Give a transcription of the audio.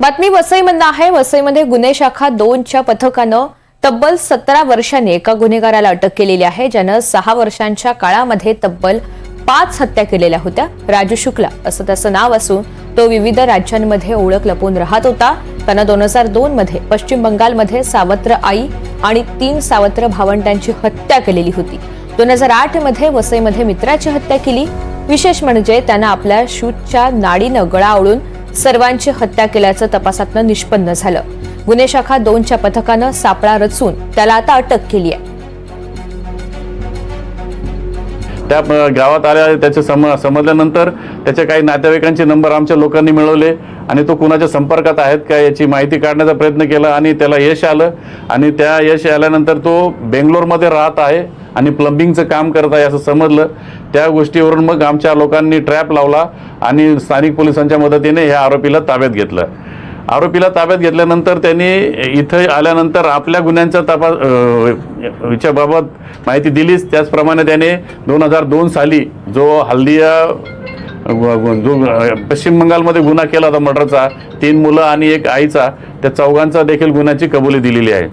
बातमी वसईमधनं आहे. वसईमध्ये गुन्हे शाखा दोनच्या पथकानं तब्बल सतरा वर्षांनी एका गुन्हेगाराला अटक केलेली आहे. ज्यानं सहा वर्षांच्या काळामध्ये तब्बल पाच हत्या केलेल्या होत्या. राजू शुक्ला असं त्याचं नाव असून तो विविध राज्यांमध्ये ओळख लपून राहत होता. त्यानं दोन हजार दोन मध्ये पश्चिम बंगालमध्ये सावत्र आई आणि तीन सावत्र भावंडांची हत्या केलेली होती. दोन हजार आठमध्ये वसईमध्ये मित्राची हत्या केली. विशेष म्हणजे त्यानं आपल्या शूटच्या नाडीनं गळा आवळून सर्वांची हत्या केल्याचं तपासातनं निष्पन्न झालं. गुन्हे शाखा दोनच्या पथकानं सापळा रचून त्याला आता अटक केली आहे. त्या गावात आल्या त्याचे सम समजल्यानंतर त्याचे काही नातेवाईकांचे नंबर आमच्या लोकांनी मिळवले आणि तो कुणाच्या संपर्कात आहेत का याची माहिती काढण्याचा प्रयत्न केला आणि त्याला यश आलं. आणि त्या यश आल्यानंतर तो बेंगलोरमध्ये राहत आहे आणि प्लंबिंगचं काम करत आहे असं समजलं. त्या गोष्टीवरून मग आमच्या लोकांनी ट्रॅप लावला आणि स्थानिक पोलिसांच्या मदतीने ह्या आरोपीला ताब्यात घेतलं. आरोपीला ताब्यात घेतल्यानंतर त्यांनी इथं आल्यानंतर आपल्या गुन्ह्यांचा तपास अ, याच्याबाबत माहिती दिलीच. त्याचप्रमाणे त्याने दोन हजार दोन साली जो हल्दिया जो पश्चिम बंगालमध्ये गुन्हा केला होता मर्डरचा तीन मुलं आणि एक आईचा त्या चौघांचा देखील गुन्ह्याची कबुली दिलेली आहे.